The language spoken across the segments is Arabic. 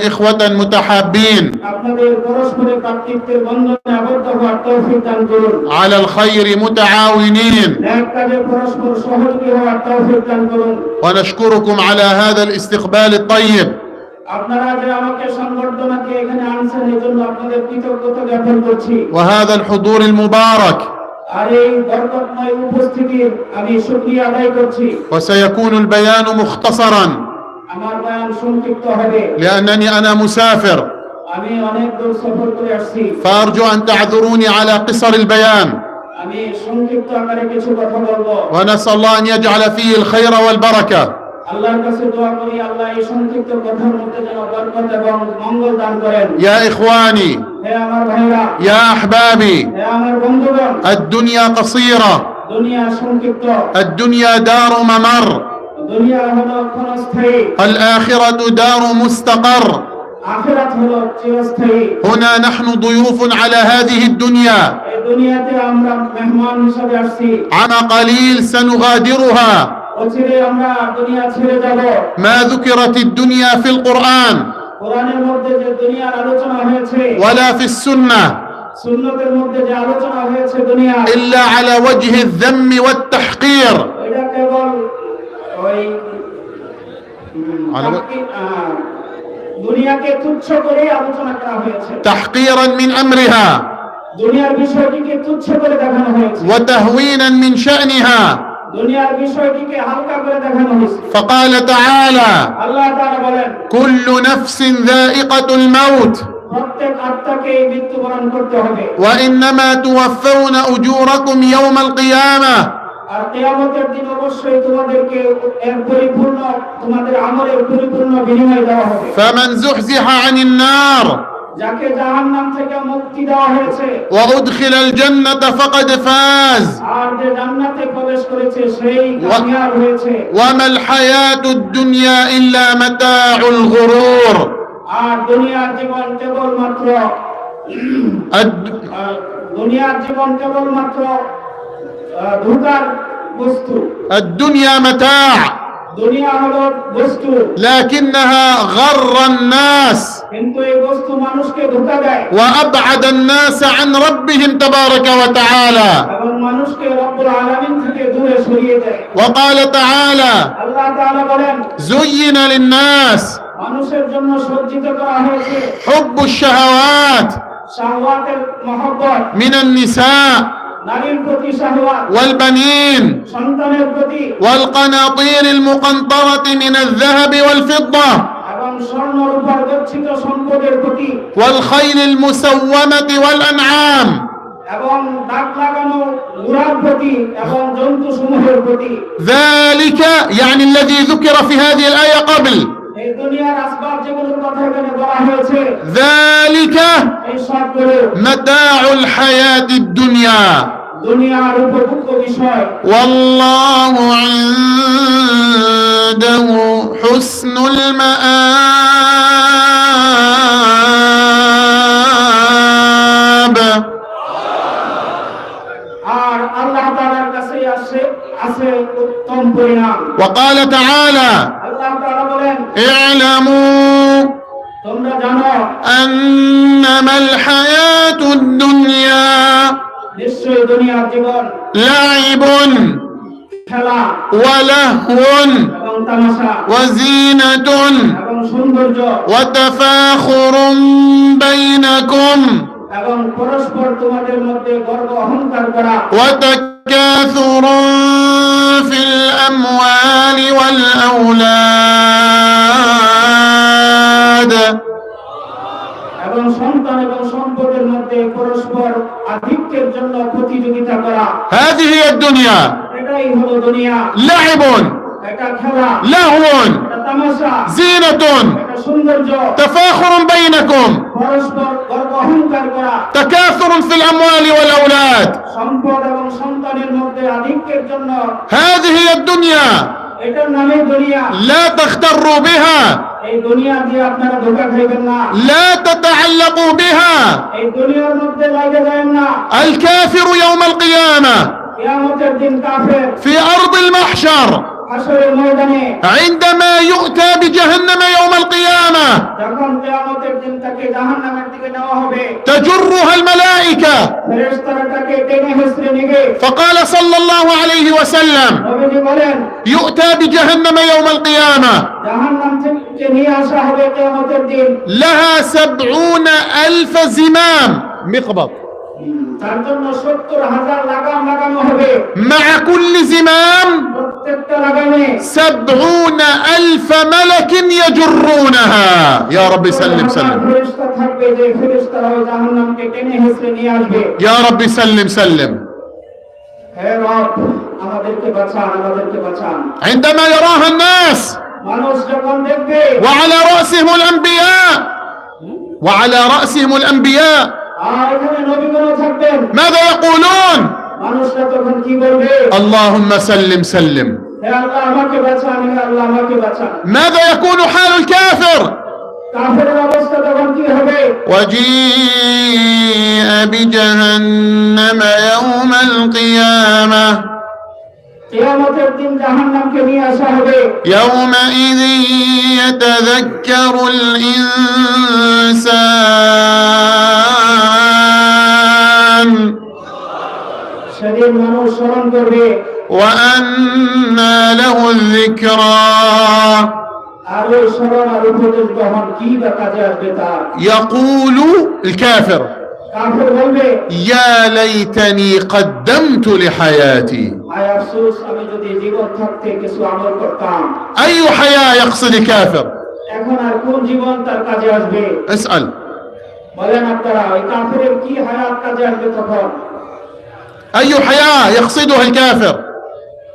إخوة متحابين. على الخير متعاونين. ونشكركم على هذا الاستقبال الطيب. وهذا الحضور المبارك. وسيكون البيان مختصرا. لأنني أنا مسافر. فأرجو أن تعذروني على قصر البيان. ونسأل الله أن يجعل فيه الخير والبركة. يا إخواني يا أحبابي الدنيا قصيرة. الدنيا دار ممر. দুনিয়া হলো ক্ষণস্থায়ী الآخرة دار مستقر আখিরাত হলো চিরস্থায়ী هنا نحن ضيوف على هذه الدنيا এই দুনিয়াতে আমরা মেহমান হিসাবে আসছি عما قليل سنغادرها অচিরে আমরা দুনিয়া ছেড়ে যাব ما ذكرت الدنيا في القرآن কোরআনের মধ্যে যে দুনিয়ার আলোচনা হয়েছে ولا في السنة সুন্নতের মধ্যে যে আলোচনা হয়েছে দুনিয়া إلا على وجه الذم والتحقير এটা কেবল ওই উম, على وجه- তাকে, আহ, দুনিয়াকে তুচ্ছ করে আলোচনা করা হয়েছে تحقيرا من أمرها দুনিয়ার বিষয়টিকে তুচ্ছ করে দেখানো হয়েছে وتهوينا من شأنها দুনিয়ার বিষয়টিকে হালকা করে দেখানো হয়েছে فقال تعالى আল্লাহ তাআলা বলেন كل نفس ذائقة الموت প্রত্যেক আত্মাকে মৃত্যুবরণ করতে হবে وإنما توفون أجوركم يوم القيامة আর কেয়ামতের দিন অবশ্যই তোমাদেরকে এক পরিপূর্ণ তোমাদের আমলের পরিপূর্ণ বিনিময় দেওয়া হবে। ফামান যুহজিহা আনিন নার। যাকে জাহান্নাম থেকে মুক্তি দেওয়া হয়েছে। ওয়া উদখিলাল জান্নাত ফাকাদ ফাজ। আর যে জান্নাতে প্রবেশ করেছে সেই কামিয়াব হয়েছে। ওয়া মাল হায়াতুদ দুনিয়া ইল্লা মাতাউল গুরুর। আর দুনিয়ার জীবন কেবল কেবলমাত্র দুনিয়ার জীবন কেবল মাত্র আহ, ধোঁকার বস্তু الدنيا متاع দুনিয়া হলো বস্তু لكنها غر الناس কিন্তু এই বস্তু মানুষকে ধোঁকা দেয় وأبعد الناس عن ربهم تبارك وتعالى এবং মানুষকে রব্বুল আলামিন থেকে দূরে সরিয়ে দেয় وقال تعالى আল্লাহ তাআলা বলেন زين للناس মানুষের জন্য সজ্জিত করা হয়েছে حب الشهوات শাহওয়াতের মহব্বত من النساء নারীর প্রতি শাহওয়াত والبنين সন্তানের প্রতি والقناطير المقنطرة من الذهب والفضة এবং স্বর্ণ রূপার গচ্ছিত সম্পদের প্রতি والخيل المسومة والأنعام এবং দাগ লাগানো ঘোড়ার প্রতি এবং জন্তু সমূহের প্রতি ذلك يعني الذي ذكر في هذه الآية قبل এই দুনিয়ার আসবাব যেগুলোর কথা এখানে বলা হয়েছে ذلك এই সবগুলো متاع الحياة الدنيا দুনিয়ার উপভোগ্য বিষয় والله عنده حسن المآب আর আল্লাহ তাআলার কাছে আছে আছে উত্তম পরিণাম وقال تعالى আল্লাহ তাআলা বলেন اعلموا তোমরা জানো أنما الحياة الدنيا নিশ্চয়ই দুনিয়ার জীবন لعب খেলা ولهو এবং তামাশা وزينة এবং সৌন্দর্য وتفاخر بينكم এবং পরস্পর তোমাদের মধ্যে গর্ব অহংকার করা وتكاثر في الأموال والأولاد এবং সন্তান এবং সম্পদের মধ্যে পরস্পর আধিক্যের জন্য প্রতিযোগিতা করা هذه هي الدنيا এটাই হলো দুনিয়া لعب এটা খেলা لهو এটা তামাশা زينة এটা সৌন্দর্য تفاخر بينكم পরস্পর গর্ব অহংকার করা تكاثر في الأموال والأولاد সম্পদ এবং সন্তানের মধ্যে আধিক্যের জন্য هذه هي الدنيا এটার নামে দুনিয়া لا تغتروا بها এই দুনিয়া দিয়ে আপনারা ধোকা খাইবেন না لا تتعلقوا بها এই দুনিয়ার মধ্যে লাগে যাবেন না الكافر يوم القيامة কিয়ামতের দিন কাফের في أرض المحشر হাসরের ময়দানে عندما يؤتى بجهنم يوم القيامة تجرها الملائكة. فقال صلى الله عليه وسلم يؤتى بجهنم يوم القيامة. لها سبعون ألف زمام. مقبض. তার জন্য সত্তর হাজার লাগাম লাগানো হবে مع كل زمام প্রত্যেকটা লাগামে سبعون ألف ملك يجرونها يا رب سلم سلم ফেরেশতা থাকবে যে ফেরেশতারা ওই জাহান্নামকে টেনে হেসড়ে নিয়ে আসবে يا رب سلم سلم হে রব আমাদেরকে বাঁচান আমাদেরকে বাঁচান عندما يراها الناس মানুষ যখন দেখবে وعلى رأسهم الأنبياء وعلى رأسهم الأنبياء আর এখানে নবীগণ থাকবেন ماذا يقولون মানুষরা তখন কি বলবে اللهم سلم سلم হে আল্লাহ আমাকে বাঁচান হে আল্লাহ আমাকে বাঁচান ماذا يكون حال الكافر কাফেরের অবস্থা তখন কি হবে وجيء بجهنم يوم القيامة কিয়ামতের দিন জাহান্নামকে নিয়ে আসা হবে يومئذ يتذكر الإنسان সেদিন মানুষ স্মরণ করবে وأنى له الذكرى আর ওই স্মরণ আর উপদেশ গ্রহণ কি বা কাজে আসবে তার يقول الكافر কাফের বলবে يا ليتني قدمت لحياتي আয় আফসোস আমি যদি জীবন থাকতে কিছু আমল করতাম أي حياة يقصد الكافر এখন আর কোন জীবন তার কাজে আসবে اسأل বলেন আপনারা ওই কাফেরের কি হায়াত কাজে আসবে তখন أي حياة يقصدها الكافر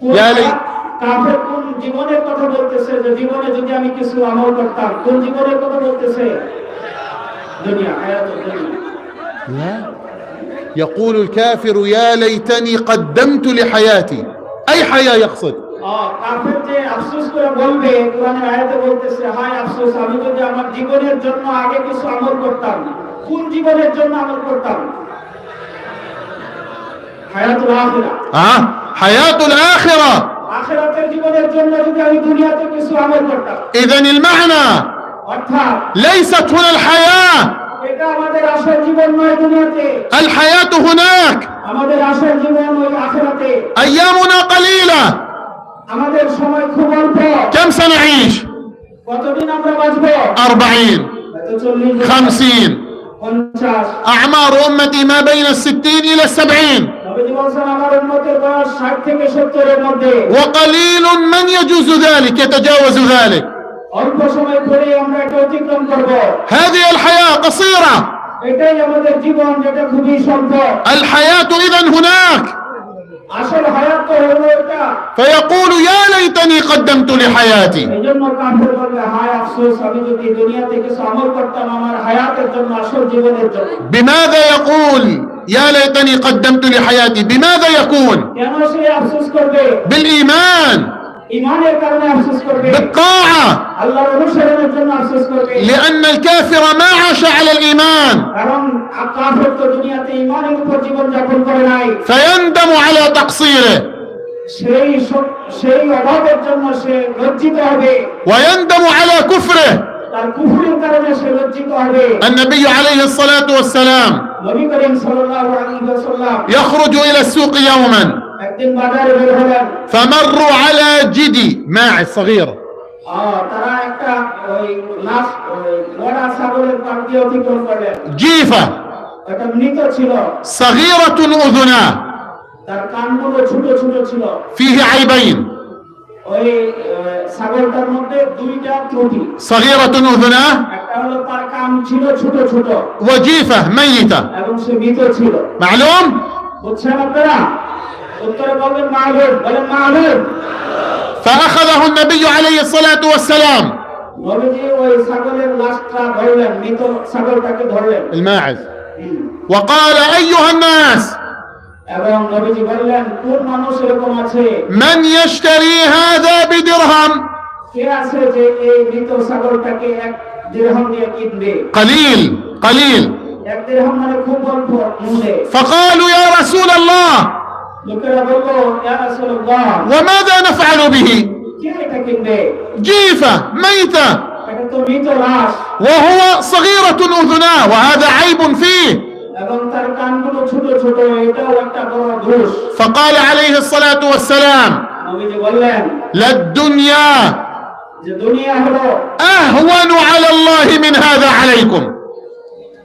কোন ইয়া লাই- হায়াত- কাফের কোন জীবনের কথা বলতেছে যে জীবনে যদি আমি কিছু আমল করতাম কোন জীবনের কথা বলতেছে দুনিয়া হায়াত দুনিয়া لا يقول الكافر يا ليتني قدمت لحياتي أي حياة يقصد ও, কাফের যে আফসোস করে বলবে কোরআনের আয়াতে বলতেছে হায় আফসোস আমি যদি আমার জীবনের জন্য আগে কিছু আমল করতাম কোন জীবনের জন্য আমল করতাম হায়াতুল আখিরা آه حياة الآخرة আখিরাতের জীবনের জন্য যদি আমি দুনিয়াতে কিছু আমল করতাম إذا المعنى অর্থাৎ ليست هنا الحياة الحياة هناك أيامنا قليلة كم سنعيش أربعين خمسين أعمار أمتي ما بين الستين إلى السبعين وقليل من يجوز ذلك يتجاوز ذلك। অল্প সময় পরে আমরা এটা অতিক্রম করব هذه الحياة قصيرة এটাই আমাদের জীবন যেটা খুবই স্বল্প الحياة إذا هناك আসল হায়াত তো হলো এটা فيقول يا ليتني قدمت لحياتي এই জন্য কাফের বলবে হায় আফসোস আমি যদি দুনিয়াতে কিছু আমল করতাম আমার হায়াতের জন্য আসল জীবনের জন্য بماذا يقول يا ليتني قدمت لحياتي بماذا يكون কেন সে আফসোস করবে بالإيمان ইমানের কারণে আফসোস করবে بالطاعة আল্লাহর অনুসরণের জন্য আফসোস করবে لأن الكافر ما عاش على الإيمان কারণ কাফের তো দুনিয়াতে ইমানের উপর জীবন যাপন করে নাই فيندم على تقصيره সেই স- সেই অভাবের জন্য সে লজ্জিত হবে ويندم على كفره তার কুফুরের কারণে সে লজ্জিত হবে النبي عليه الصلاة والسلام নবী করিম সাল্লাল্লাহু আলাইহি ওয়াসাল্লাম يخرج إلى السوق يوما فمروا على جدي ماعز صغير. جيفة. صغيرة أذناه فيه عيبين. صغيرة أذناه وجيفة ميتة. معلوم؟ উত্তরে বলবেন মাহবুব বলেন মাহবুব فأخذه النبي عليه الصلاة والسلام নবীজি ওই ছাগলের লাশটা ধরলেন মৃত ছাগলটাকে ধরলেন الماعز হুম। وقال أيها الناس এবং নবীজি বললেন কোন মানুষ এরকম আছে من يشتري هذا بدرهم কে আছে যে এই মৃত ছাগলটাকে এক দিরহাম দিয়ে কিনবে قليل قليل এক দিরহাম মানে খুব অল্প মূল্যে فقالوا يا رسول الله وماذا نفعل به؟ جيفة ميتة. وهو صغيرة أذناه وهذا عيب فيه. فقال عليه الصلاة والسلام للدنيا أهون على الله من هذا عليكم.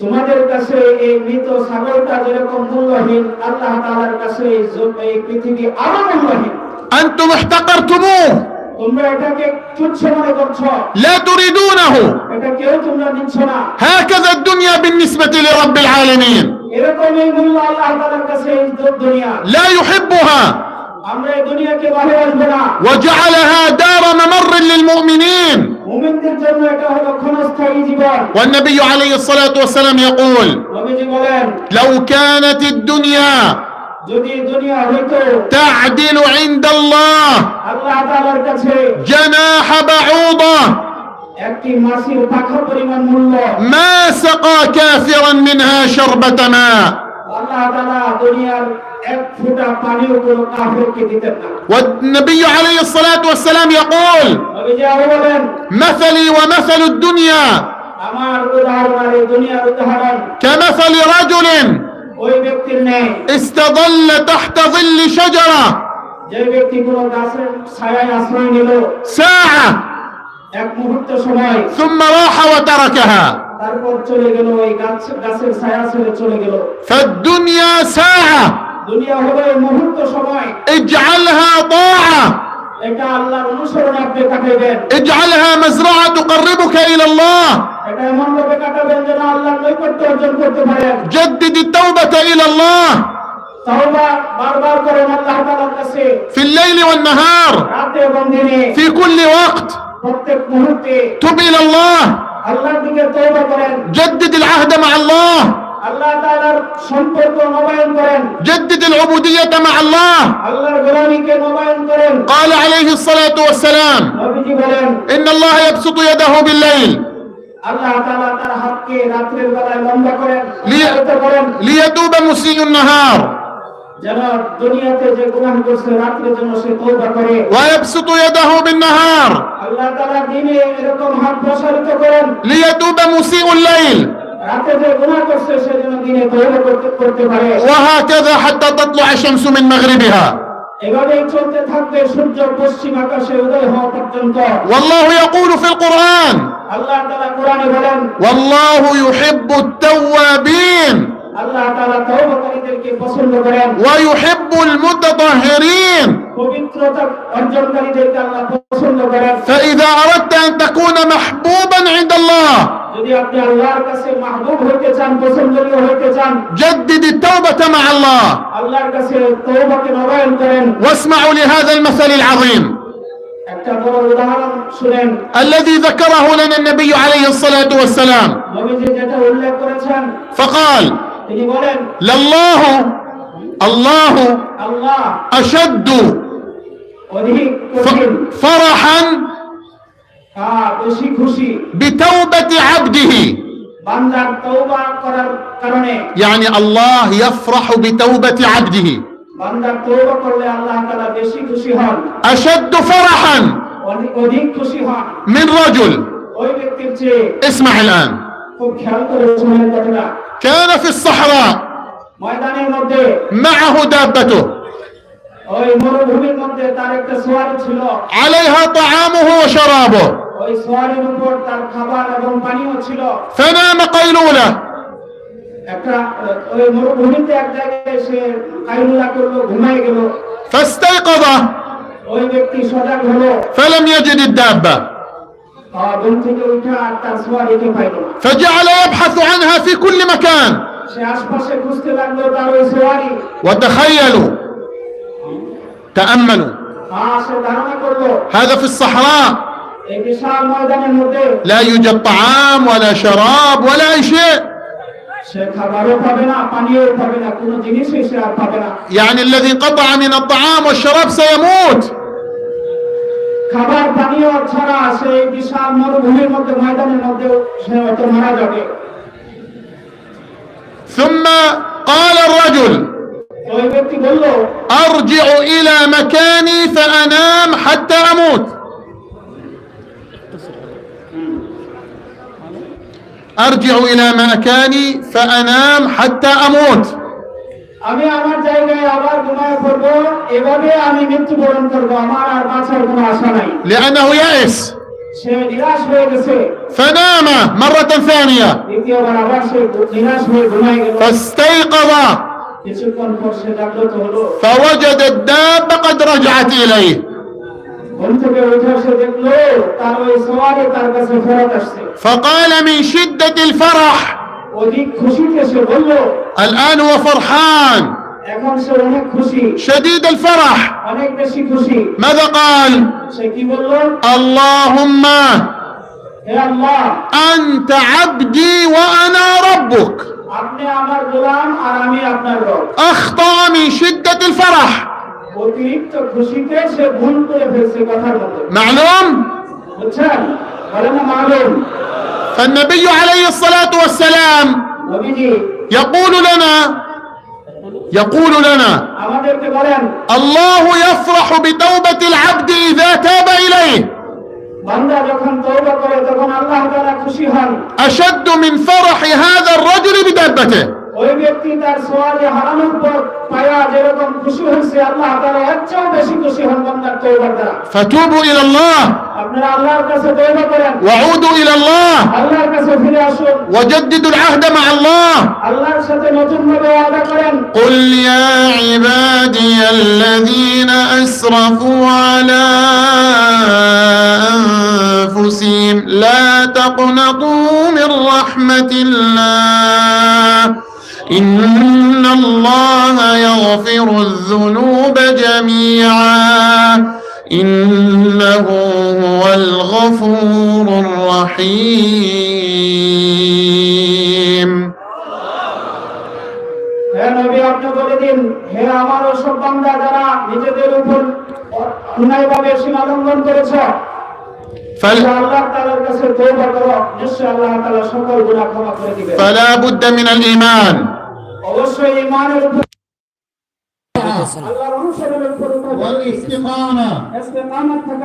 তোমাদের কাছে এই মৃত ছাগলটা যেরকম মূল্যহীন আল্লাহ তাআলার কাছে এই জ- এই পৃথিবী আরো মূল্যহীন أنتم احتقرتموه তোমরা এটাকে তুচ্ছ মনে করছো لا تريدونه এটা কেউ তোমরা নিচ্ছ না هكذا الدنيا بالنسبة لرب العالمين এরকম এই মূল্য আল্লাহ তাআলার কাছে এই দু- দুনিয়া لا يحبها وجعلها دار ممر للمؤمنين. والنبي عليه الصلاة والسلام يقول لو كانت الدنيا تعدل عند الله جناح بعوضة. ما سقى كافرا منها شربة ماء. والنبي عليه الصلاة والسلام يقول مثلي ومثل الدنيا. كمثل رجل استظل تحت ظل شجرة. ساعة. ثم راح وتركها. فالدنيا ساعة. দুনিয়া হলো এই মুহূর্ত সময় اجعلها طاعة এটা আল্লাহর অনুসরণ আপনি কাটাইবেন اجعلها مزرعة تقربك إلى الله এটা এমন ভাবে কাটাবেন যেন আল্লাহর নৈকট্য অর্জন করতে পারেন جدد التوبة إلى الله তাওবা বারবার করেন আল্লাহ তাআলার কাছে في الليل والنهار রাতে এবং দিনে في كل وقت প্রত্যেক মুহূর্তে تب إلى الله আল্লাহর দিকে তওবা করেন جدد العهد مع الله আল্লাহ তাআলার সম্পর্ক নবায়ন করেন جدد العبودية مع الله আল্লাহর গোলামীকে নবায়ন করেন قال عليه الصلاة والسلام নবীজি বলেন إن الله يبسط يده بالليل আল্লাহ তাআলা তার হাতকে রাত্রের বেলায় লম্বা করেন লিয়ে- বিস্তারিত করেন ليتوب مسيء النهار যেন দুনিয়াতে যে গুনাহ করছে রাত্রে যেন সে তওবা করে ويبسط يده بالنهار আল্লাহ তাআলা দিনে এরকম হাত প্রসারিত করেন ليتوب مسيء الليل রাতে যে গুনাহ করছে সে যেন দিনে তওবা করতে করতে পারে وهكذا حتى تطلع الشمس من مغربها এভাবেই চলতে থাকবে সূর্য পশ্চিম আকাশে উদয় হওয়া পর্যন্ত والله يقول في القرآن আল্লাহ তাআলা কোরআনে বলেন والله يحب التوابين আল্লাহ তাআলা তওবাকারীদেরকে পছন্দ করেন ويحب المتطهرين পবিত্রতা অর্জনকারীদেরকে আল্লাহ পছন্দ করেন فإذا أردت أن تكون محبوبا عند الله যদি আপনি আল্লাহর কাছে মাহবুব হইতে চান পছন্দনীয় হইতে চান جدد التوبة مع الله আল্লাহর কাছে তওবাকে নবায়ন করেন واسمعوا لهذا المثل العظيم একটা বড় উদাহরণ শুনেন الذي ذكره لنا النبي عليه الصلاة والسلام নবীজি যেটা উল্লেখ করেছেন فقال তিনি বলেন لله الله আল্লাহ أشد অধিক ف- কঠিন فرحا হ্যাঁ, বেশি খুশি بتوبة عبده বান্দার তওবা করার কারণে يعني الله يفرح بتوبة عبده বান্দার তওবা করলে আল্লাহ তাআলা বেশি খুশি হন أشد فرحا অধিক- অধিক খুশি হন من رجل ওই ব্যক্তির চেয়ে اسمع الآن খুব খেয়াল করে শুনেন কথাটা كان في الصحراء ময়দানের মধ্যে معه دابته ওই মরুভূমির মধ্যে তার একটা সোয়ারি ছিল عليها طعامه وشرابه ওই সোয়ারির উপর তার খাবার এবং পানীয় ছিল فنام قيلولة একটা আহ, ওই মরুভূমিতে এক জায়গায় সে কাইলুলা করলো ঘুমাই গেল فاستيقظ ওই ব্যক্তি সজাগ হলো فلم يجد الدابة فجعل يبحث عنها في كل مكان. وتخيلوا. تأملوا. هذا في الصحراء. لا يوجد طعام ولا شراب ولا أي شيء. يعني الذي قطع من الطعام والشراب سيموت. খাবার পানীয় ছাড়া সেই বিশাল মরুভূমির মধ্যে ময়দানের মধ্যে সে হয়তো মারা যাবে ثم قال الرجل তো ওই ব্যক্তি বলল أرجع إلى مكاني فأنام حتى أموت أرجع إلى مكاني فأنام حتى أموت আমি আমার জায়গায় আবার ঘুমায় পড়বো এভাবে আমি মৃত্যুবরণ করবো আমার আর বাঁচার কোনো আশা নাই لأنه يأس সে নিরাশ হয়ে গেছে فنام مرة ثانية দ্বিতীয়বার আবার সে নিরাশ হয়ে ঘুমায় গেল فاستيقظ কিছুক্ষণ পর সে জাগ্রত হলো فوجد الدابة قد رجعت إليه ঘুম থেকে উঠে সে দেখলো তার ওই সওয়ারি তার কাছে ফেরত আসছে فقال من شدة الفرح অধিক খুশিতে সে বলল الآن هو فرحان এখন সে অনেক খুশি شديد الفرح অনেক বেশি খুশি ماذا قال সে কি বলল اللهم হে আল্লাহ أنت عبدي وأنا ربك আপনি আমার গোলাম আর আমি আপনার রব أخطأ من شدة الفرح অতিরিক্ত খুশিতে সে ভুল করে ফেলছে কথার মতো معلوم বুঝছেন বলেন না মালুম فالنبي عليه الصلاة والسلام يقول لنا يقول لنا الله يفرح بتوبة العبد إذا تاب إليه. أشد من فرح هذا الرجل بدابته. ওই ব্যক্তি তার সোয়ালে হারানোর পর পায়া যেরকম খুশি হয়েছে আল্লাহ তাআলা এর চেয়েও বেশি খুশি হন বান্দার তওবার দ্বারা فتوبوا إلى الله আপনারা আল্লাহর কাছে তওবা করেন وعودوا إلى الله আল্লাহর কাছে ফিরে আসুন وجددوا العهد مع الله আল্লাহর সাথে নতুন ভাবে ওয়াদা করেন قل يا عبادي الذين أسرفوا على أنفسهم لا تقنطوا من رحمة الله إن الله يغفر الذنوب جميعا إنه هو الغفور الرحيم হে নবী আপনি বলে দিন হে আমার ওসব বান্দা যারা নিজেদের উপর অন্যায়ভাবে সীমা লঙ্ঘন করেছ فل আল্লাহ তাআলার কাছে তওবা করো নিশ্চয়ই আল্লাহ তাআলা সকল গুনাহ ক্ষমা করে দিবেন فلا بد من الإيمان অবশ্যই ইমানের উপর আল্লাহর অনুসরণের উপর ওয়াল ইসতিকামা ইসতিকামা থাকা